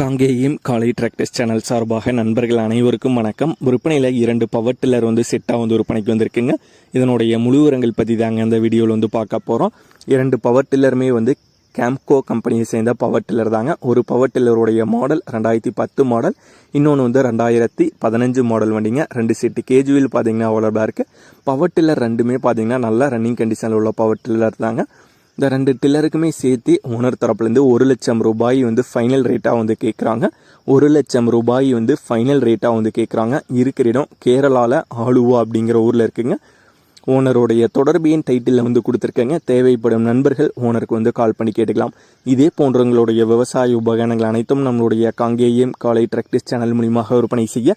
காங்கேயம் காலை tractors channel சார்பாக நண்பர்கள் அனைவருக்கும் வணக்கம். விற்பனையில் இரண்டு பவர் டில்லர் வந்து செட்டாக வந்து விற்பனைக்கு வந்திருக்குங்க. இதனுடைய முழு உரங்கள் பற்றி தாங்க அந்த வீடியோவில் வந்து பார்க்க போகிறோம் இரண்டு பவர் டில்லருமே வந்து கேம்கோ கம்பெனியை சேர்ந்த பவர் டில்லர் தாங்க. ஒரு பவர் டில்லருடைய மாடல் ரெண்டாயிரத்தி பத்து மாடல் இன்னொன்று வந்து ரெண்டாயிரத்தி பதினஞ்சு மாடல் வண்டிங்க. ரெண்டு செட்டு கேஜுவில் பார்த்தீங்கன்னா அவ்வளோதான் இருக்குது பவர் டில்லர் ரெண்டுமே பார்த்தீங்கன்னா நல்லா ரன்னிங் கண்டிஷனில் உள்ள பவர் டில்லர் தாங்க. இந்த ரெண்டு டில்லருக்குமே சேர்த்து ஓனர் தரப்புலேருந்து ஒரு லட்சம் ரூபாய் வந்து ஃபைனல் ரேட்டாக வந்து கேட்குறாங்க ஒரு லட்சம் ரூபாய் வந்து ஃபைனல் ரேட்டாக வந்து கேட்குறாங்க இருக்கிற இடம் கேரளாவில் ஆலுவா அப்படிங்கிற ஊரில் இருக்குங்க. ஓனருடைய தொடர்பியின் டைட்டிலில் வந்து கொடுத்துருக்கேங்க. தேவைப்படும் நண்பர்கள் ஓனருக்கு வந்து கால் பண்ணி கேட்டுக்கலாம். இதே போன்றவங்களுடைய விவசாய உபகரணங்கள் அனைத்தும் நம்மளுடைய காங்கேயம் காலை டிராக்டர்ஸ் சேனல் மூலியமாக விற்பனை செய்ய